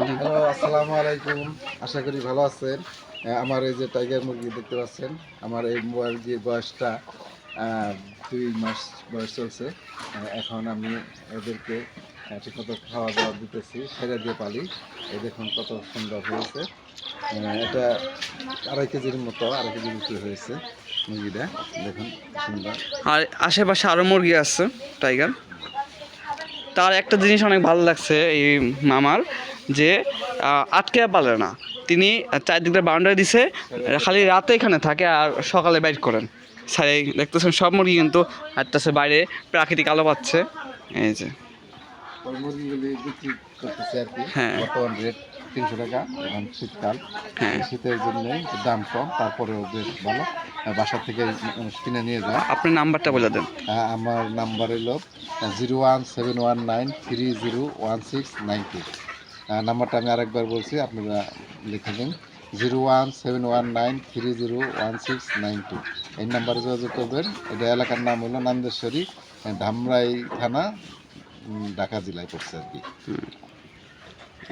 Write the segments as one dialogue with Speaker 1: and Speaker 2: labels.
Speaker 1: Hello আসসালামু আলাইকুম। আশা করি ভালো আছেন। আমার এই যে টাইগার মুরগি দেখতে পাচ্ছেন আমার এই মুরগির বয়সটা দুই মাস বয়স চলছে এখন আমি এদেরকে আহ, ঠিকমতো খাওয়া দাওয়া দিতেছি সেরে দিয়ে পালি। এই দেখুন কত সুন্দর হয়েছে। এটা আড়াই কেজির মতো আড়াই কেজির মতো হয়েছে মুরগিটা। দেখুন সুন্দর।
Speaker 2: আর আশেপাশে আরও মুরগি আছে টাইগার। তার একটা জিনিস অনেক ভালো লাগছে এই মামার যে আটকে পারে না। তিনি চারদিকটা বাউন্ডারি দিছে খালি রাতে এখানে থাকে আর সকালে বাইর করেন। সাই দেখতেছেন সব মুরগি কিন্তু হাঁটতেছে বাইরে প্রাকৃতিক আলো পাচ্ছে। এই যে। হ্যাঁ।
Speaker 1: বর্তমান রেট তিনশো টাকা এখন শীতকাল।
Speaker 2: হ্যাঁ।
Speaker 1: শীতের জন্য দাম কম তারপরেও বেশ ভালো। বাসা থেকে কিনে নিয়ে যায়।
Speaker 2: আপনার নাম্বারটা বলে দেন।
Speaker 1: আমার নাম্বার হলো zero one seven one nine three zero one six nine two নাম্বারটা আমি আরেকবার বলছি, আপনারা লিখে দিন zero one seven one nine three zero one six nine two এই নাম্বারে যোগাযোগ করবেন। এটা এলাকার নাম হলো নান্দেশ্বরী ধামরাই থানা ঢাকা জেলায় পড়ছে আর কি।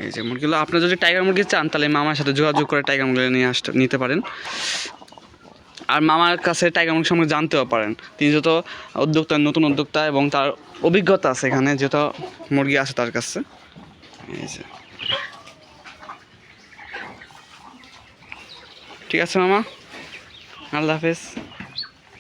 Speaker 2: এই যে মুরগিগুলো, আপনি যদি টাইগার মুরগি চান, তাহলে মামার সাথে যোগাযোগ করে টাইগার মুরগি নিয়ে আসতে নিতে পারেন। আর মামার কাছে টাইগার সম্পর্কে জানতেও পারেন। তিনি যত উদ্যোক্তা, নতুন উদ্যোক্তা এবং তার অভিজ্ঞতা আছে এখানে, যত মুরগি আছে তার কাছে। ঠিক আছে মামা? আল্লাহ হাফেজ।